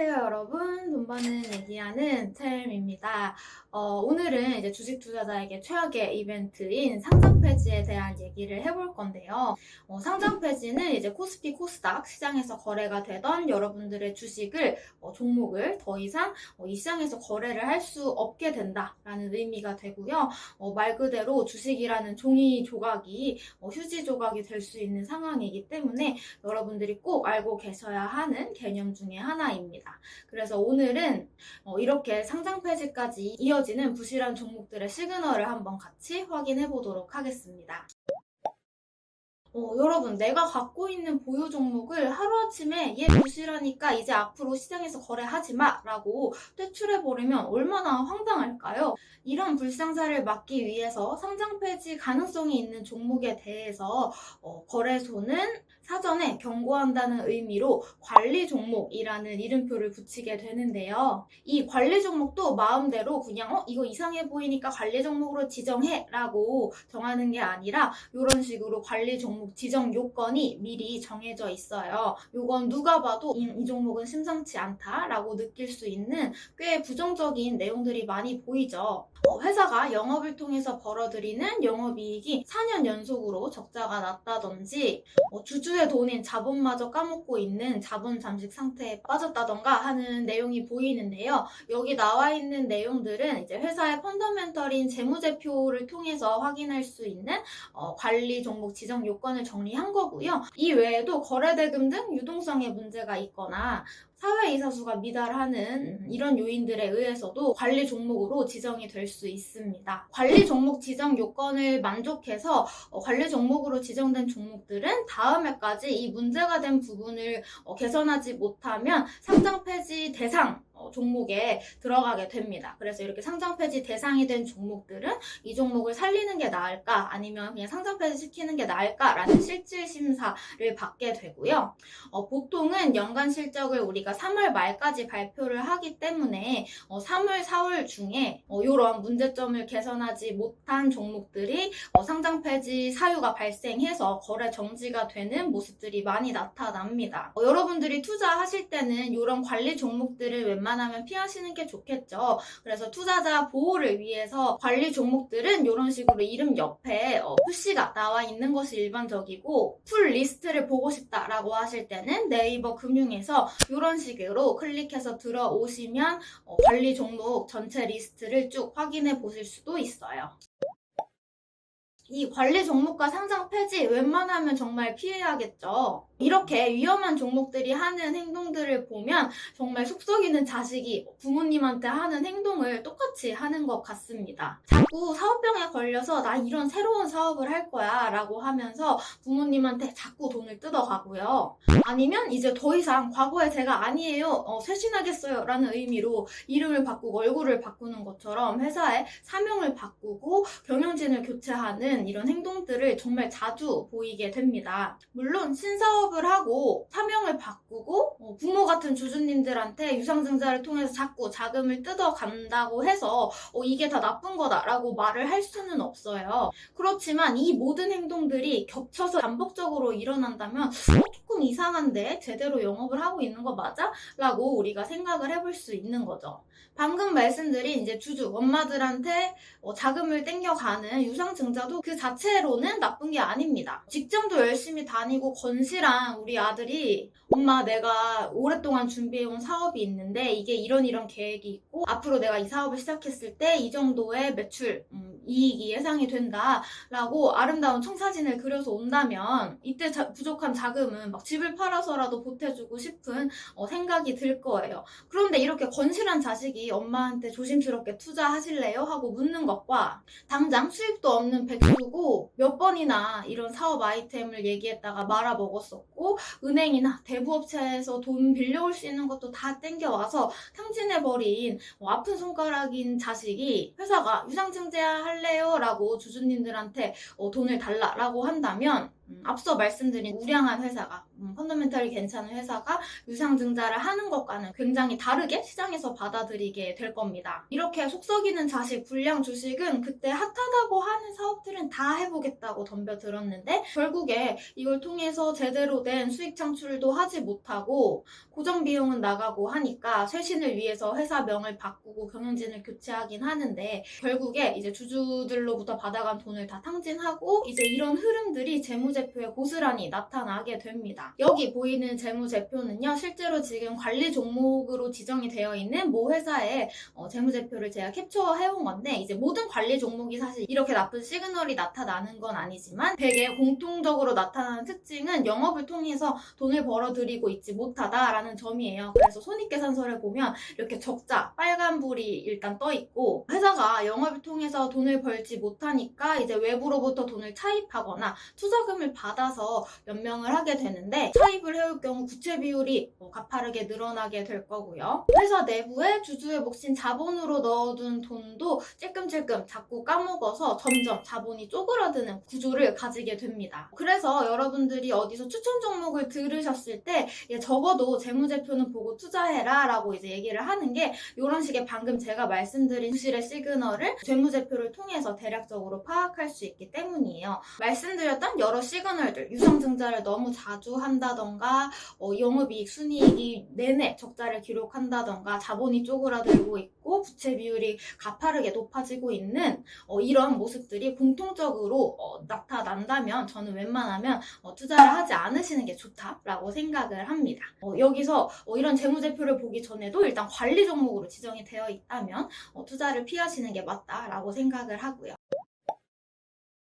안녕하세요, 여러분. 돈 버는 얘기하는 챔입니다. 어, 오늘은 이제 주식 투자자에게 최악의 이벤트인 상장 폐지에 대한 얘기를 해볼 건데요. 어, 상장 폐지는 이제 코스피 코스닥 시장에서 거래가 되던 여러분들의 주식을 어, 종목을 더 이상 어, 이 시장에서 거래를 할 수 없게 된다라는 의미가 되고요. 어, 말 그대로 주식이라는 종이 조각이 어, 휴지 조각이 될 수 있는 상황이기 때문에 여러분들이 꼭 알고 계셔야 하는 개념 중에 하나입니다. 그래서 오늘은 어, 이렇게 상장 폐지까지 이어지는 부실한 종목들의 시그널을 한번 같이 확인해 보도록 하겠습니다. 어, 여러분, 내가 갖고 있는 보유 종목을 하루아침에 얘 부실하니까 이제 앞으로 시장에서 거래하지 마! 라고 퇴출해버리면 얼마나 황당할까요? 이런 불상사를 막기 위해서 상장 폐지 가능성이 있는 종목에 대해서 어, 거래소는 사전에 경고한다는 의미로 관리 종목이라는 이름표를 붙이게 되는데요. 이 관리 종목도 마음대로 그냥 어 이거 이상해 보이니까 관리 종목으로 지정해 라고 정하는 게 아니라 이런 식으로 관리 종목 지정 요건이 미리 정해져 있어요. 요건 누가 봐도 이, 이 종목은 심상치 않다라고 느낄 수 있는 꽤 부정적인 내용들이 많이 보이죠. 어, 회사가 영업을 통해서 벌어들이는 영업이익이 4년 연속으로 적자가 났다든지 어, 주주의 돈인 자본마저 까먹고 있는 자본 잠식 상태에 빠졌다던가 하는 내용이 보이는데요. 여기 나와 있는 내용들은 이제 회사의 펀더멘털인 재무제표를 통해서 확인할 수 있는 어, 관리 종목 지정 요건을 정리한 거고요. 이 외에도 거래대금 등 유동성에 문제가 있거나 사회 이사수가 미달하는 이런 요인들에 의해서도 관리 종목으로 지정이 될 수 있습니다. 관리 종목 지정 요건을 만족해서 어, 관리 종목으로 지정된 종목들은 다음 해까지 이 문제가 된 부분을 어, 개선하지 못하면 상장 폐지 대상 어, 종목에 들어가게 됩니다. 그래서 이렇게 상장 폐지 대상이 된 종목들은 이 종목을 살리는 게 나을까 아니면 그냥 상장 폐지 시키는 게 나을까라는 실질 심사를 받게 되고요. 어, 보통은 연간 실적을 우리가 3월 말까지 발표를 하기 때문에 어, 3월, 4월 중에 어, 이런 문제점을 개선하지 못한 종목들이 어, 상장 폐지 사유가 발생해서 거래 정지가 되는 모습들이 많이 나타납니다. 어, 여러분들이 투자하실 때는 이런 관리 종목들을 웬만하면 피하시는 게 좋겠죠. 그래서 투자자 보호를 위해서 관리 종목들은 이런 식으로 이름 옆에 어, 푸시가 나와 있는 것이 일반적이고 풀 리스트를 보고 싶다라고 하실 때는 네이버 금융에서 이런 식으로 클릭해서 들어오시면 어, 관리 종목 전체 리스트를 쭉 확인해 보실 수도 있어요. 이 관리 종목과 상장 폐지 웬만하면 정말 피해야겠죠. 이렇게 위험한 종목들이 하는 행동들을 보면 정말 속썩이는 자식이 부모님한테 하는 행동을 똑같이 하는 것 같습니다. 자꾸 사업병에 걸려서 나 이런 새로운 사업을 할 거야 라고 하면서 부모님한테 자꾸 돈을 뜯어가고요. 아니면 이제 더 이상 과거에 제가 아니에요, 어, 쇄신하겠어요 라는 의미로 이름을 바꾸고 얼굴을 바꾸는 것처럼 회사의 사명을 바꾸고 경영진을 교체하는 이런 행동들을 정말 자주 보이게 됩니다. 물론 신사업 을 하고 사명을 바꾸고 어, 부모 같은 주주님들한테 유상증자를 통해서 자꾸 자금을 뜯어간다고 해서 어, 이게 다 나쁜 거다라고 말을 할 수는 없어요. 그렇지만 이 모든 행동들이 겹쳐서 반복적으로 일어난다면 어, 조금 이상한데 제대로 영업을 하고 있는 거 맞아? 라고 우리가 생각을 해볼 수 있는 거죠. 방금 말씀드린 이제 주주, 엄마들한테 어, 자금을 땡겨가는 유상증자도 그 자체로는 나쁜 게 아닙니다. 직장도 열심히 다니고 건실한 우리 아들이 엄마 내가 오랫동안 준비해온 사업이 있는데 이게 이런 이런 계획이 있고 앞으로 내가 이 사업을 시작했을 때 이 정도의 매출, 음, 이익이 예상이 된다 라고 아름다운 청사진을 그려서 온다면 이때 자- 부족한 자금은 막 집을 팔아서라도 보태주고 싶은 어, 생각이 들 거예요. 그런데 이렇게 건실한 자식이 엄마한테 조심스럽게 투자하실래요? 하고 묻는 것과 당장 수입도 없는 백수고 몇 번이나 이런 사업 아이템을 얘기했다가 말아먹었었고 은행이나 대부업체에서 돈 빌려올 수 있는 것도 다 땡겨와서 탕진해버린 어, 아픈 손가락인 자식이 회사가 유상증자 할래요? 라고 주주님들한테 어, 돈을 달라라고 한다면 음, 앞서 말씀드린 우량한 회사가 음, 펀더멘털이 괜찮은 회사가 유상증자를 하는 것과는 굉장히 다르게 시장에서 받아들이게 될 겁니다. 이렇게 속썩이는 자식 불량 주식은 그때 핫하다고 하는 사업들은 다 해보겠다고 덤벼들었는데 결국에 이걸 통해서 제대로 된 수익 창출도 하지 못하고 고정 비용은 나가고 하니까 쇄신을 위해서 회사 명을 바꾸고 경영진을 교체하긴 하는데 결국에 이제 주주들로부터 받아간 돈을 다 탕진하고 이제 이런 흐름들이 재무제표에 고스란히 나타나게 됩니다. 여기 보이는 재무제표는요, 실제로 지금 관리 종목으로 지정이 되어 있는 모 회사의 어, 재무제표를 제가 캡처해온 건데, 이제 모든 관리 종목이 사실 이렇게 나쁜 시그널이 나타나는 건 아니지만, 되게 공통적으로 나타나는 특징은 영업을 통해서 돈을 벌어들이고 있지 못하다라는 점이에요. 그래서 손익계산서를 보면 이렇게 적자, 빨간불이 일단 떠 있고, 회사가 영업을 통해서 돈을 벌지 못하니까 이제 외부로부터 돈을 차입하거나 투자금을 받아서 연명을 하게 되는데 차입을 해올 경우 부채 비율이 뭐 가파르게 늘어나게 될 거고요. 회사 내부에 주주의 몫인 자본으로 넣어둔 돈도 찔끔찔끔 자꾸 까먹어서 점점 자본이 쪼그라드는 구조를 가지게 됩니다. 그래서 여러분들이 어디서 추천 종목을 들으셨을 때 예, 적어도 재무제표는 보고 투자해라 라고 이제 얘기를 하는 게 이런 식의 방금 제가 말씀드린 부실의 시그널을 재무제표를 통해서 대략적으로 파악할 수 있기 때문이에요. 말씀드렸던 여러 시그널들, 유상증자를 너무 자주 한다던가, 어, 영업이익, 순이익이 내내 적자를 기록한다던가, 자본이 쪼그라들고 있고, 부채 비율이 가파르게 높아지고 있는 어, 이런 모습들이 공통적으로 어, 나타난다면 저는 웬만하면 어, 투자를 하지 않으시는 게 좋다라고 생각을 합니다. 어, 여기서 어, 이런 재무제표를 보기 전에도 일단 관리 종목으로 지정이 되어 있다면 어, 투자를 피하시는 게 맞다라고 생각을 하고요.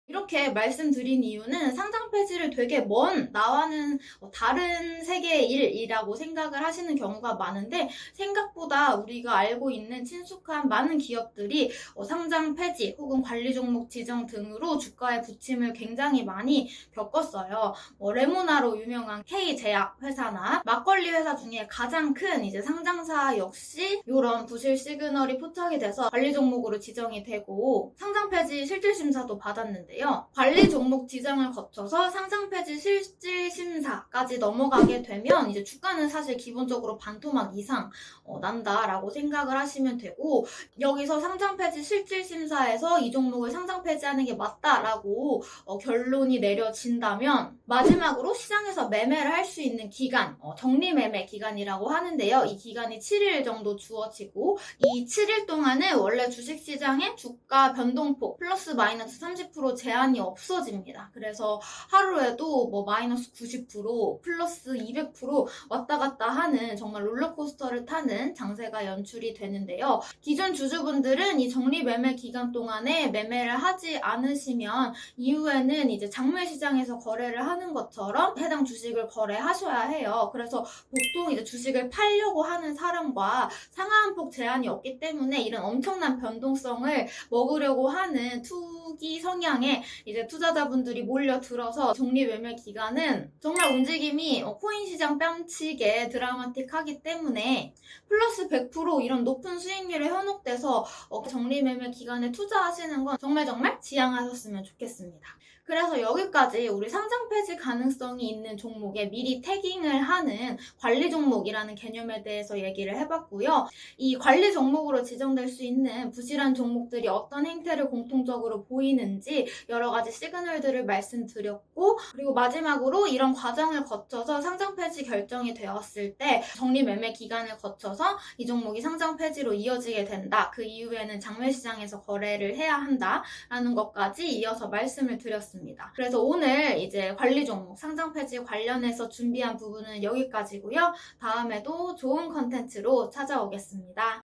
이렇게 말씀드린 이유는 상장 폐지를 되게 먼 나와는 어, 다른 세계의 일이라고 생각을 하시는 경우가 많은데 생각보다 우리가 알고 있는 친숙한 많은 기업들이 어, 상장 폐지 혹은 관리 종목 지정 등으로 주가의 부침을 굉장히 많이 겪었어요. 뭐 레모나로 유명한 K 제약 회사나 막걸리 회사 중에 가장 큰 이제 상장사 역시 이런 부실 시그널이 포착이 돼서 관리 종목으로 지정이 되고 상장 폐지 실질 심사도 받았는데 요. 관리 종목 지정을 거쳐서 상장 폐지 실질 심사까지 넘어가게 되면 이제 주가는 사실 기본적으로 반토막 이상 어, 난다라고 생각을 하시면 되고 여기서 상장 폐지 실질 심사에서 이 종목을 상장 폐지하는 게 맞다라고 어, 결론이 내려진다면 마지막으로 시장에서 매매를 할 수 있는 기간 어, 정리 매매 기간이라고 하는데요. 이 기간이 7일 정도 주어지고 이 7일 동안은 원래 주식시장의 주가 변동폭 플러스 마이너스 30%제 한이 없어집니다. 그래서 하루에도 뭐 마이너스 90% 플러스 200% 왔다 갔다 하는 정말 롤러코스터를 타는 장세가 연출이 되는데요. 기존 주주분들은 이 정리 매매 기간 동안에 매매를 하지 않으시면 이후에는 이제 장외 시장에서 거래를 하는 것처럼 해당 주식을 거래하셔야 해요. 그래서 보통 이제 주식을 팔려고 하는 사람과 상한폭 제한이 없기 때문에 이런 엄청난 변동성을 먹으려고 하는 투기 성향의 이제 투자자분들이 몰려들어서 정리 매매 기간은 정말 움직임이 어, 코인 시장 뺨치게 드라마틱하기 때문에 플러스 100% 이런 높은 수익률에 현혹돼서 어, 정리 매매 기간에 투자하시는 건 정말 정말 지양하셨으면 좋겠습니다. 그래서 여기까지 우리 상장 폐지 가능성이 있는 종목에 미리 태깅을 하는 관리 종목이라는 개념에 대해서 얘기를 해봤고요. 이 관리 종목으로 지정될 수 있는 부실한 종목들이 어떤 행태를 공통적으로 보이는지 여러 가지 시그널들을 말씀드렸고 그리고 마지막으로 이런 과정을 거쳐서 상장 폐지 결정이 되었을 때 정리 매매 기간을 거쳐서 이 종목이 상장 폐지로 이어지게 된다. 그 이후에는 장외 시장에서 거래를 해야 한다라는 것까지 이어서 말씀을 드렸습니다. 그래서 오늘 이제 관리 종목 상장 폐지 관련해서 준비한 부분은 여기까지고요. 다음에도 좋은 컨텐츠로 찾아오겠습니다.